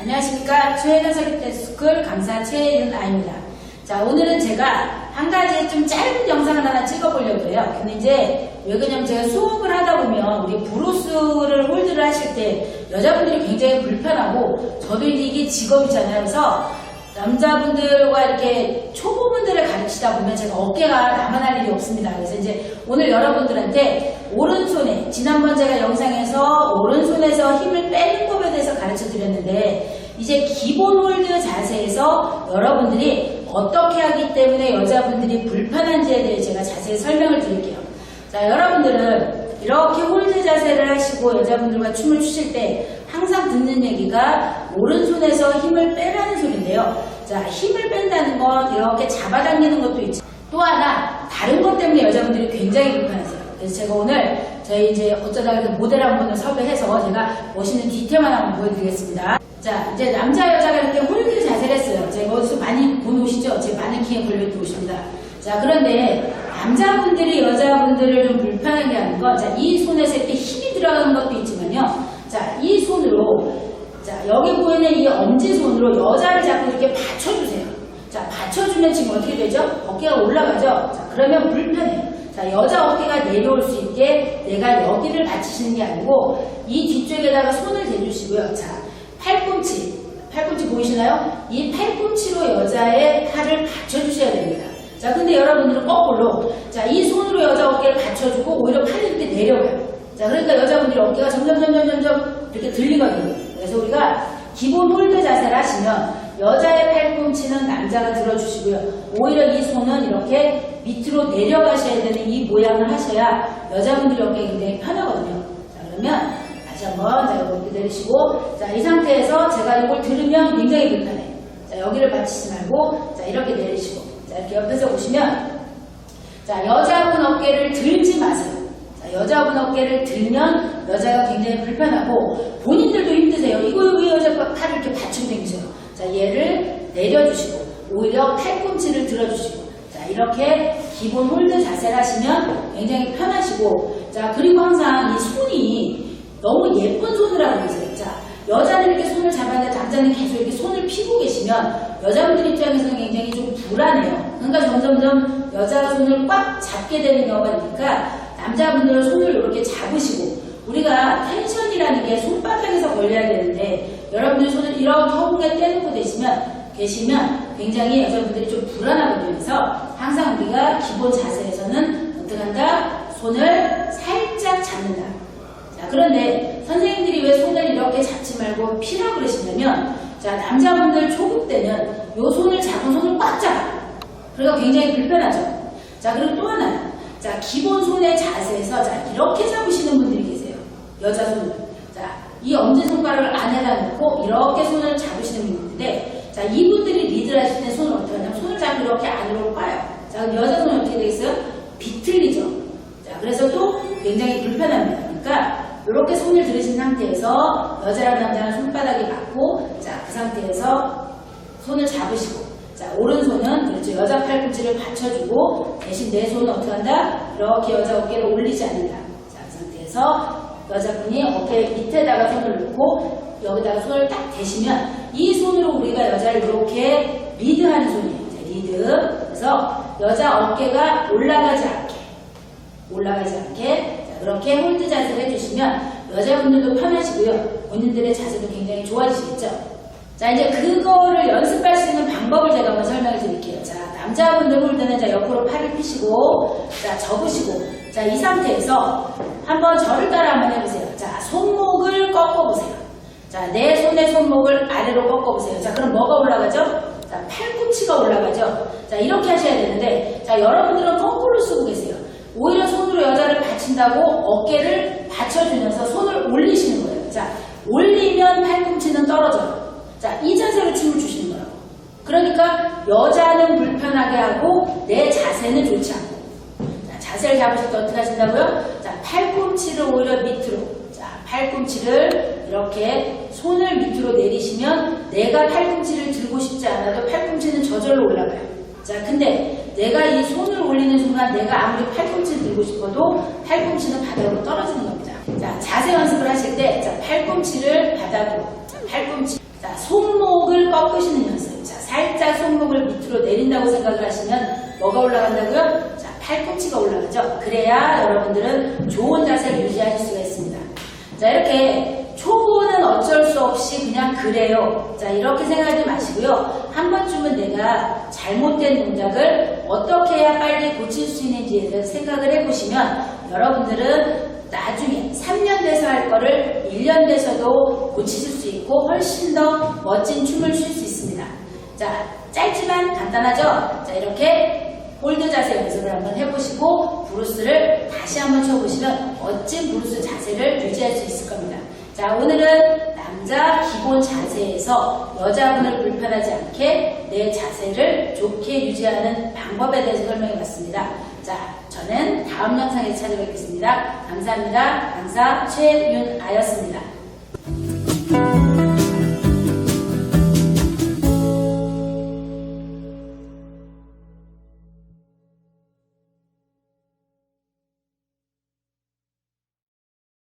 안녕하십니까. 최혜련 서기 스쿨 강사 최윤아입니다. 자, 오늘은 제가 한 가지 좀 짧은 영상을 하나 찍어보려고 해요. 근데 이제 왜 그러냐면 제가 수업을 하다 보면 우리 브로스를 홀드를 하실 때 여자분들이 굉장히 불편하고 저도 이게 직업이잖아요. 그래서 남자분들과 이렇게 초보분들을 가르치다 보면 제가 어깨가 나만할 일이 없습니다. 그래서 이제 오늘 여러분들한테 오른손에 지난번 제가 영상에서 오른손에서 힘을 빼는 법에 대해서 가르쳐 드렸는데 이제 기본 홀드 자세에서 여러분들이 어떻게 하기 때문에 여자분들이 불편한지에 대해 제가 자세히 설명을 드릴게요. 자, 여러분들은 이렇게 홀드 자세를 하시고 여자분들과 춤을 추실 때 항상 듣는 얘기가 오른손에서 힘을 빼라는 소리인데요. 자, 힘을 뺀다는 건 이렇게 잡아당기는 것도 있지. 또 하나, 다른 것 때문에 여자분들이 굉장히 불편하세요. 그래서 제가 오늘 저희 이제 어쩌다가 그 모델 한 분을 섭외해서 제가 멋있는 디테일만 한번 보여드리겠습니다. 자, 이제 남자, 여자가 이렇게 홀드 자세를 했어요. 제가 어디서 많이 본 옷이죠? 제 마네킹에 걸려있던 옷입니다. 자, 그런데 남자분들이 여자분들을 좀 불편하게 하는 건, 자, 이 손에서 이렇게 힘이 들어가는 것도 있지만요. 자, 이 손으로, 자, 여기 보이는 이 엄지손으로 여자를 자꾸 이렇게 받쳐주세요. 자, 받쳐주면 지금 어떻게 되죠? 어깨가 올라가죠? 자, 그러면 불편해요. 자, 여자 어깨가 내려올 수 있게 내가 여기를 받치시는 게 아니고 이 뒤쪽에다가 손을 대주시고요. 자, 팔꿈치, 팔꿈치 보이시나요? 이 팔꿈치로 여자의 팔을 받쳐주셔야 됩니다. 자, 근데 여러분들은 거꾸로, 자, 이 손으로 여자 어깨를 받쳐주고 오히려 팔이 이렇게 내려가요. 자, 그러니까 여자분들이 어깨가 점점, 점점, 점점 이렇게 들리거든요. 그래서 우리가 기본 홀드 자세를 하시면 여자의 팔꿈치는 남자가 들어주시고요. 오히려 이 손은 이렇게 밑으로 내려가셔야 되는 이 모양을 하셔야 여자분들이 어깨가 굉장히 편하거든요. 자, 그러면 다시 한번 자, 이렇게 내리시고 자, 이 상태에서 제가 이걸 들으면 굉장히 불편해요. 자, 여기를 받치지 말고 자, 이렇게 내리시고 자, 이렇게 옆에서 보시면 자, 여자분 어깨를 들지 마세요. 자, 여자분 어깨를 들면 여자가 굉장히 불편하고 본인들도 힘드세요. 이거 왜 여자가 팔을 이렇게 받치고 다니세요? 자, 얘를 내려주시고 오히려 팔꿈치를 들어주시고 자, 이렇게 기본 홀드 자세를 하시면 굉장히 편하시고 자, 그리고 항상 이 손이 너무 예쁜 손을 하고 계세요. 자, 여자는 이렇게 손을 잡았는데 남자는 계속 이렇게 손을 피고 계시면 여자분들 입장에서는 굉장히 좀 불안해요. 그러니까 점점점 여자 손을 꽉 잡게 되는 경우가 있으니까 남자분들은 손을 이렇게 잡으시고 우리가 텐션이라는 게 손바닥에서 걸려야 되는데 여러분들 손을 이렇게 허공에 떼놓고 계시면 계시면 굉장히 여자분들이 좀 불안하거든요. 그래서 항상 우리가 기본 자세에서는 어떻게 한다? 손을 살짝 잡는다. 자, 그런데 선생님들이 왜 손을 이렇게 잡지 말고 피라 그러시냐면, 자, 남자분들 초급 때는 요 손을 잡은 손을 꽉 잡아. 그러니까 굉장히 불편하죠. 자, 그리고 또 하나. 자, 기본 손의 자세에서, 자, 이렇게 잡으시는 분들이 계세요. 여자 손을. 자, 이 엄지손가락을 안에다 넣고 이렇게 손을 잡으시는 분들인데, 자, 이분들이 리드를 하실 때 손을 어떻게 하냐면, 손을 잡고 이렇게 안으로 빠요. 자, 그럼 여자 손은 어떻게 되겠어요? 비틀리죠. 자, 그래서 또 굉장히 불편합니다. 그러니까 이렇게 손을 들으신 상태에서 여자랑 남자랑 손바닥에 맞고 자, 그 상태에서 손을 잡으시고 자, 오른손은 그렇죠. 여자 팔꿈치를 받쳐주고 대신 내 손은 어떻게 한다? 이렇게 여자 어깨를 올리지 않는다. 자, 그 상태에서 여자분이 어깨 밑에다가 손을 놓고 여기다가 손을 딱 대시면 이 손으로 우리가 여자를 이렇게 리드하는 손이에요. 자, 리드. 그래서 여자 어깨가 올라가지 않게 올라가지 않게 자, 그렇게 홀드 자세를 해주시면 여자분들도 편하시고요. 본인들의 자세도 굉장히 좋아지시겠죠. 자 이제 그거를 연습할 수 있는 방법을 제가 한번 설명해 드릴게요. 자 남자분들 홀드는 자 옆으로 팔을 펴시고 자 접으시고 자 이 상태에서 한번 저를 따라 한번 해보세요. 자 손목을 꺾어보세요. 자 내 손의 손목을 아래로 꺾어보세요. 자 그럼 뭐가 올라가죠? 자 팔꿈치가 올라가죠. 자 이렇게 하셔야 되는데 자 여러분들은 거꾸로 쓰고 계세요. 받친다고 어깨를 받쳐주면서 손을 올리시는 거예요. 자, 올리면 팔꿈치는 떨어져요. 자, 이 자세로 춤을 추시는 거라고. 그러니까 여자는 불편하게 하고 내 자세는 좋지 않고. 자, 자세를 잡으실 때 어떻게 하신다고요? 자, 팔꿈치를 오히려 밑으로. 자, 팔꿈치를 이렇게 손을 밑으로 내리시면 내가 팔꿈치를 들고 싶지 않아도 팔꿈치는 저절로 올라가요. 자, 근데 내가 이 손을 올리는 순간 내가 아무리 팔꿈치를 들고 싶어도 팔꿈치는 바닥으로 떨어지는 겁니다. 자, 자세 연습을 하실 때, 자, 팔꿈치를 바닥으로, 자, 팔꿈치, 자, 손목을 꺾으시는 연습. 자, 살짝 손목을 밑으로 내린다고 생각을 하시면 뭐가 올라간다고요? 자, 팔꿈치가 올라가죠. 그래야 여러분들은 좋은 자세를 유지하실 수가 있습니다. 자, 이렇게 초보는 어쩔 수 없이 그냥 그래요. 자, 이렇게 생각하지 마시고요. 한 번쯤은 내가 잘못된 동작을 어떻게 해야 빨리 고칠 수 있는지에 대해서 생각을 해보시면 여러분들은 나중에 3년 돼서 할 거를 1년 돼서도 고치실 수 있고 훨씬 더 멋진 춤을 출 수 있습니다. 자, 짧지만 간단하죠? 자, 이렇게 홀드 자세 연습을 한번 해보시고 브루스를 다시 한번 쳐보시면 멋진 브루스 자세를 유지할 수 있을 겁니다. 자, 오늘은 앉아 기본 자세에서 여자분을 불편하지 않게 내 자세를 좋게 유지하는 방법에 대해서 설명해 봤습니다. 자, 저는 다음 영상에 찾아뵙겠습니다. 감사합니다. 강사 최윤아였습니다.